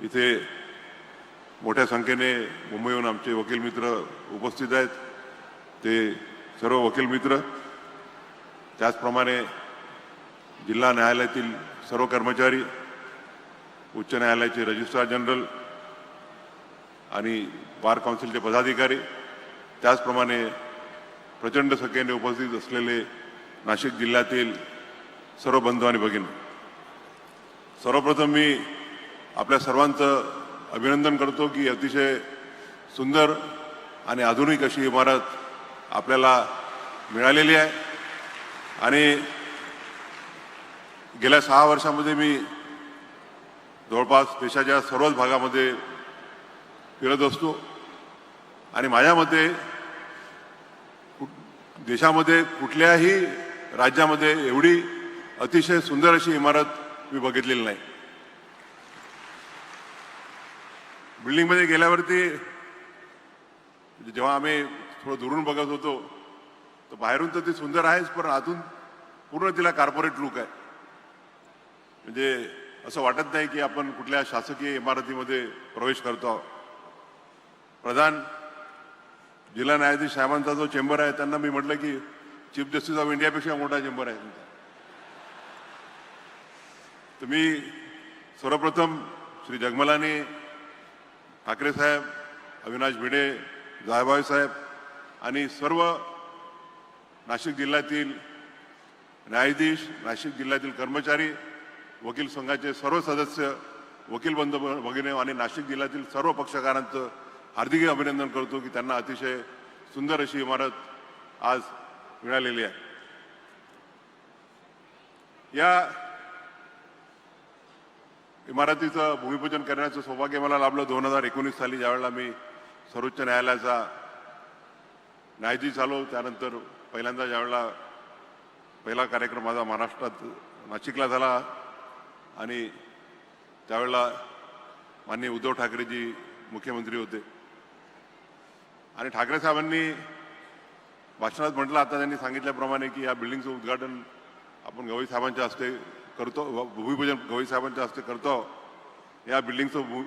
इथे मोठ्या संख्येने मुंबईहून आमचे वकील मित्र उपस्थित आहेत. ते सर्व वकील मित्र. त्याचप्रमाणे जिल्हा न्यायालयातील सर्व कर्मचारी उच्च न्यायालयाचे रजिस्ट्रार जनरल आणि बार काउन्सिलचे पदाधिकारी त्याचप्रमाणे प्रचंड संख्येने उपस्थित असलेले नाशिक जिल्ह्यातील सर्व बंधू आणि भगिनी. सर्वप्रथम मी आपल्या सर्वांचं अभिनंदन करतो की अतिशय सुंदर आणि आधुनिक अशी इमारत आपल्याला मिळालेली आहे. आणि गेल्या सहा वर्षामध्ये मी जवळपास देशाच्या सर्वच भागामध्ये फिरत असतो. आणि माझ्या मते देशामध्ये कुठल्याही राज्यामध्ये एवढी अतिशय सुंदर अशी इमारत मी बघितलेली नाही. बिल्डिंगमध्ये गेल्यावरती म्हणजे जेव्हा आम्ही थोडं दुरून बघत होतो तर बाहेरून तर ती सुंदर आहेच पण आतून पूर्ण तिला कार्पोरेट लुक आहे. म्हणजे असं वाटत नाही की आपण कुठल्या शासकीय इमारतीमध्ये प्रवेश करतो आहोत. प्रधान जिल्हा न्यायाधीश साहेबांचा जो चेंबर आहे त्यांना मी म्हटलं की चीफ जस्टिस ऑफ इंडियापेक्षा मोठा चेंबर आहे तुमचा. तर मी सर्वप्रथम श्री जगमलानी ठाकरे साहेब अविनाश भिडे जायभाई साहेब आणि सर्व नाशिक जिल्ह्यातील न्यायाधीश नाशिक जिल्ह्यातील कर्मचारी वकील संघाचे सर्व सदस्य वकील बंधू भगिने आणि नाशिक जिल्ह्यातील सर्व पक्षकारांचं हार्दिक अभिनंदन करतो की त्यांना अतिशय सुंदर अशी इमारत आज मिळालेली आहे. या इमारतीचं भूमिपूजन करण्याचं सौभाग्य मला लाभलं. दोन हजार एकोणीस साली ज्यावेळेला मी सर्वोच्च न्यायालयाचा न्यायाधीश झालो त्यानंतर पहिल्यांदा ज्यावेळेला पहिला कार्यक्रम माझा महाराष्ट्रात नाशिकला झाला आणि त्यावेळेला माननीय उद्धव ठाकरेजी मुख्यमंत्री होते. आणि ठाकरे साहेबांनी भाषणात म्हटलं आता त्यांनी सांगितल्याप्रमाणे की या बिल्डिंगचं उद्घाटन आपण गवई साहेबांच्या हस्ते करतो भूमिपूजन गवई साहेबांच्या हस्ते करतो. या बिल्डिंगचं भू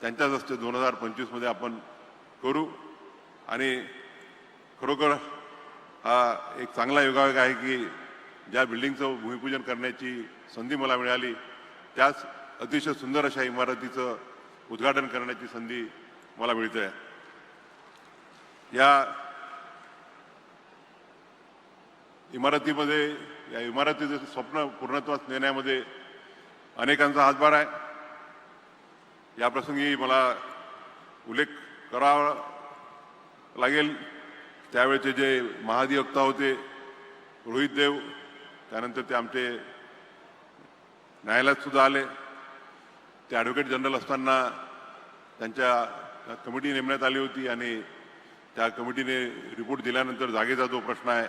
त्यांच्याच हस्ते दोन हजार पंचवीसमध्ये आपण करू. आणि खरोखर हा एक चांगला योगायोग आहे की ज्या बिल्डिंगचं भूमिपूजन करण्याची संधी मला मिळाली त्याच अतिशय सुंदर अशा इमारतीचं उद्घाटन करण्याची संधी मला मिळते आहे या इमारतीमध्ये या इमारतीचे स्वप्न पूर्णत्वास नेण्यामध्ये अनेकांचा हातभार आहे. या प्रसंगी मला उल्लेख करावा लागेल. त्यावेळेचे जे महाधिवक्ता होते रोहित देव त्यानंतर ते आमचे न्यायालयात सुद्धा आले. ते ॲडव्होकेट जनरल असताना त्यांच्या कमिटी नेमण्यात आली होती आणि त्या कमिटीने रिपोर्ट दिल्यानंतर जागेचा जो प्रश्न आहे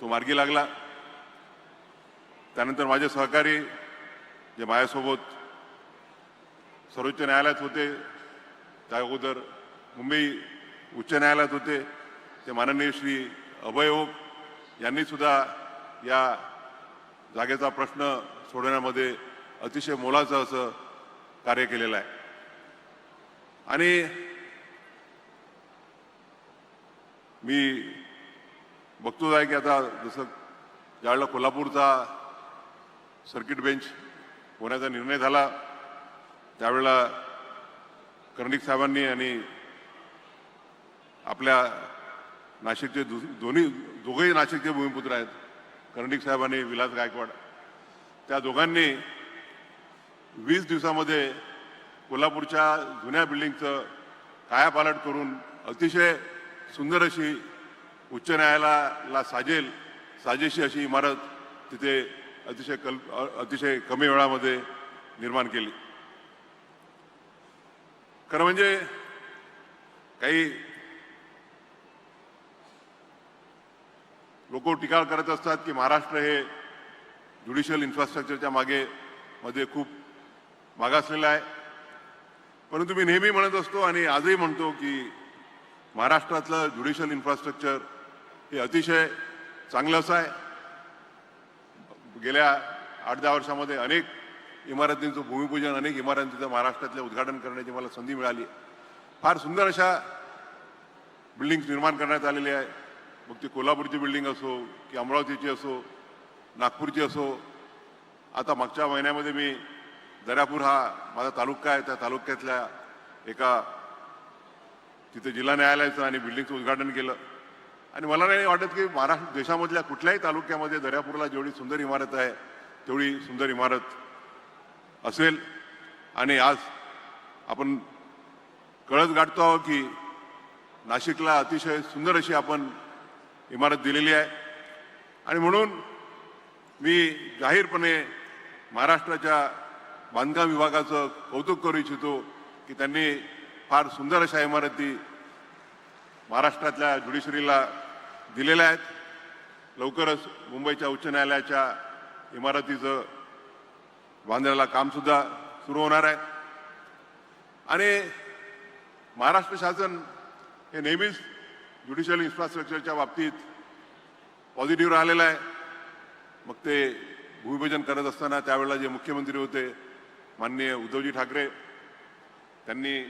तो मार्गी लागला. त्यानंतर माझे सहकारी जे माझ्यासोबत सर्वोच्च न्यायालयात होते त्या अगोदर मुंबई उच्च न्यायालयात होते ते माननीय श्री अभय ओक यांनी सुद्धा या जागेचा प्रश्न सोडवण्यामध्ये अतिशय मोलाचं असं कार्य केलेलं आहे. आणि मी बघतोच आहे की आता जसं ज्यावेळेला कोल्हापूरचा सर्किट बेंच होण्याचा निर्णय झाला. त्यावेळेला कर्णिक साहेबांनी आणि आपल्या नाशिकचे दोन्ही दोघेही नाशिकचे भूमिपुत्र आहेत. कर्णिक साहेब आणि विलास गायकवाड. त्या दोघांनी वीस दिवसामध्ये कोल्हापूरच्या जुन्या बिल्डिंगचं कायापालट करून अतिशय सुंदर अशी उच्च न्यायालयाला साजेल साजेशी अशी इमारत तिथे अतिशय कल अतिशय कमी वेळामध्ये निर्माण केली. खरं म्हणजे काही लोक टीका करत असतात की महाराष्ट्र हे ज्युडिशियल इन्फ्रास्ट्रक्चरच्या मागे मध्ये खूप मागासलेलं आहे. परंतु मी नेहमी म्हणत असतो आणि आजही म्हणतो की महाराष्ट्रातलं ज्युडिशियल इन्फ्रास्ट्रक्चर हे अतिशय चांगलं असं आहे. गेल्या आठ दहा वर्षामध्ये अनेक इमारतींचं भूमिपूजन अनेक इमारतींचं महाराष्ट्रातल्या उद्घाटन करण्याची मला संधी मिळाली. फार सुंदर अशा बिल्डिंग्स निर्माण करण्यात आलेल्या आहे. मग ती कोल्हापूरची बिल्डिंग असो की अमरावतीची असो नागपूरची असो. आता मागच्या महिन्यामध्ये मी दर्यापूर हा माझा तालुका आहे. त्या तालुक्यातल्या एका तिथे जिल्हा न्यायालयाचं आणि बिल्डिंगचं उद्घाटन केलं. आणि मला नाही वाटत की महाराष्ट्र देशामधल्या कुठल्याही तालुक्यामध्ये दर्यापूरला जेवढी सुंदर इमारत आहे तेवढी सुंदर इमारत असेल. आणि आज आपण कळत गाठतो आहोत की नाशिकला अतिशय सुंदर अशी आपण इमारत दिलेली आहे. आणि म्हणून मी जाहीरपणे महाराष्ट्राच्या बांधकाम विभागाचं कौतुक करू इच्छितो की त्यांनी फार सुंदर अशा इमारती महाराष्ट्रातल्या ज्युडिशरीला दिलेल्या आहेत. लवकरच मुंबईच्या उच्च न्यायालयाच्या इमारतीचं बांधण्याला कामसुद्धा सुरू होणार आहे. आणि महाराष्ट्र शासन हे नेहमीच ज्युडिशियल इन्फ्रास्ट्रक्चरच्या बाबतीत पॉझिटिव्ह राहिलेलं आहे. मग ते भूमिपूजन करत असताना त्यावेळेला जे मुख्यमंत्री होते माननीय उद्धवजी ठाकरे त्यांनी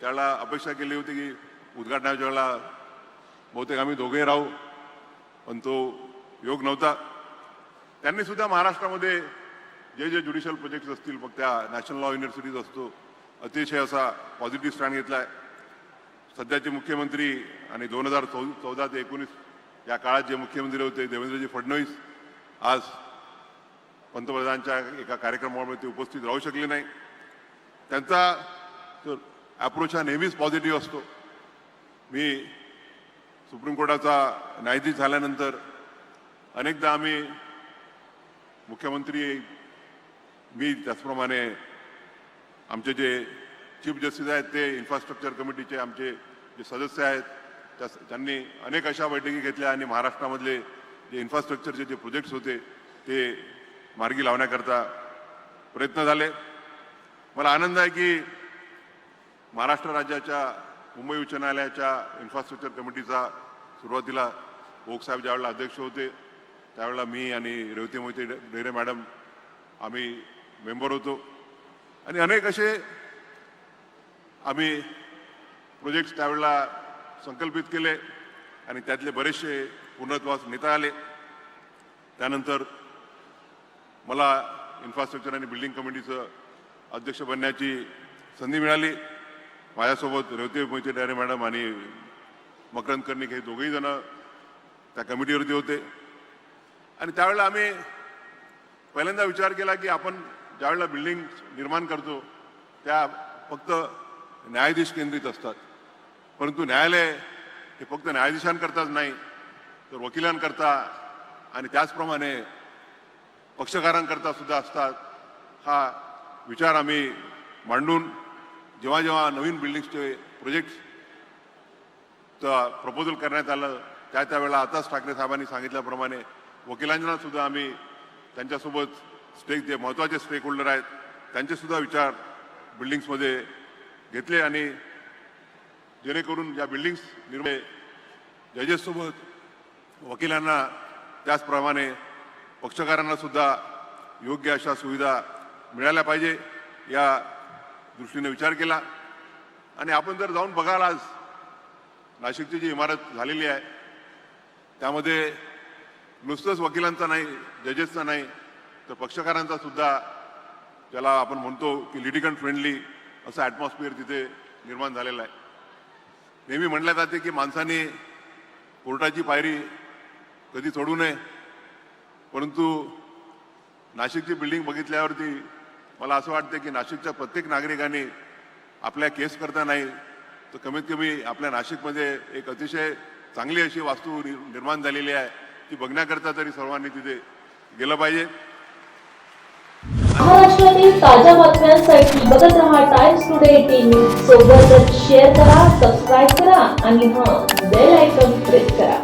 त्याला अपेक्षा केली होती की उद्घाटनाच्या वेळेला बहुतेक आम्ही दोघेही राहू. पण तो योग नव्हता. त्यांनी सुद्धा महाराष्ट्रामध्ये जे जे ज्युडिशियल प्रोजेक्ट्स असतील मग त्या नॅशनल लॉ युनिव्हर्सिटीज असतो अतिशय असा पॉझिटिव्ह स्टँड घेतला आहे सध्याचे मुख्यमंत्री आणि दोन हजार चौ चौदा ते एकोणीस या काळात जे मुख्यमंत्री होते देवेंद्रजी फडणवीस आज पंतप्रधानांच्या एका कार्यक्रमामुळे ते उपस्थित राहू शकले नाही. त्यांचा अप्रोच हा नेहमीच पॉझिटिव्ह असतो. मी सुप्रीम कोर्टाचा न्यायाधीश झाल्यानंतर अनेकदा आम्ही मुख्यमंत्री मी त्याचप्रमाणे आमचे जे चीफ जस्टिस आहेत ते इन्फ्रास्ट्रक्चर कमिटीचे आमचे जे सदस्य आहेत त्या त्यांनी अनेक अशा बैठकी घेतल्या आणि महाराष्ट्रामधले जे इन्फ्रास्ट्रक्चरचे जे प्रोजेक्ट्स होते ते मार्गी लावण्याकरता प्रयत्न झाले. मला आनंद आहे की महाराष्ट्र राज्याच्या मुंबई उच्च न्यायालयाच्या इन्फ्रास्ट्रक्चर कमिटीचा सुरुवातीला ओकसाहेब ज्यावेळेला अध्यक्ष होते त्यावेळेला मी आणि रेवती मोहिते डेरे मॅडम आम्ही मेंबर होतो. आणि अनेक असे आम्ही प्रोजेक्ट्स त्यावेळेला संकल्पित केले आणि त्यातले बरेचसे पूर्णत्वास नेता आले. त्यानंतर मला इन्फ्रास्ट्रक्चर आणि बिल्डिंग कमिटीचं अध्यक्ष बनण्याची संधी मिळाली. माझ्यासोबत रेवती मोहिते डायरे मॅडम आणि मकरंद कर्णिक हे दोघेही जण त्या कमिटीवरती होते. आणि त्यावेळेला आम्ही पहिल्यांदा विचार केला की आपण ज्यावेळेला बिल्डिंग निर्माण करतो त्या फक्त न्यायाधीश केंद्रित असतात. परंतु न्यायालय हे फक्त न्यायाधीशांकरताच नाही तर वकिलांकरता आणि त्याचप्रमाणे पक्षकारांकरता सुद्धा असतात. हा विचार आम्ही मांडून जेव्हा जेव्हा नवीन बिल्डिंग्सचे प्रोजेक्ट्स प्रपोजल करण्यात आलं त्या त्यावेळेला आताच ठाकरे साहेबांनी सांगितल्याप्रमाणे वकिलांना सुद्धा आम्ही त्यांच्यासोबत स्टेक जे महत्त्वाचे स्टेक होल्डर आहेत त्यांचे सुद्धा विचार बिल्डिंग्समध्ये घेतले आणि जेणेकरून या बिल्डिंग्स निर्मय जजेससोबत वकिलांना त्याचप्रमाणे पक्षकारांना सुद्धा योग्य अशा सुविधा मिळाल्या पाहिजे या दृष्टीने विचार केला. आणि आपण जर जाऊन बघाल आज नाशिकची जी इमारत झालेली आहे त्यामध्ये नुसतंच वकिलांचा नाही जजेसचा नाही तर पक्षकारांचा सुद्धा ज्याला आपण म्हणतो की लिटिगंट फ्रेंडली असं ॲटमॉस्फिअर तिथे निर्माण झालेलं आहे. नेहमी म्हटलं जाते की माणसाने कोर्टाची पायरी कधी चढू नये परंतु नाशिकची बिल्डिंग बघितल्यावरती मला असं वाटतं की नाशिकच्या प्रत्येक नागरिकाने आपल्या केस करता नाही तर कमीत कमी आपल्या नाशिकमध्ये एक अतिशय चांगली अशी वास्तू निर्माण झालेली आहे. ती बघण्याकरता तरी सर्वांनी तिथे गेलं पाहिजे. महाराष्ट्रातील ताज्या बातम्यांसाठी बघत रहा टाइम्स टुडे एटीन सोबतच शेअर करा सबस्क्राईब करा आणि हा बेल आयकॉन प्रेस करा.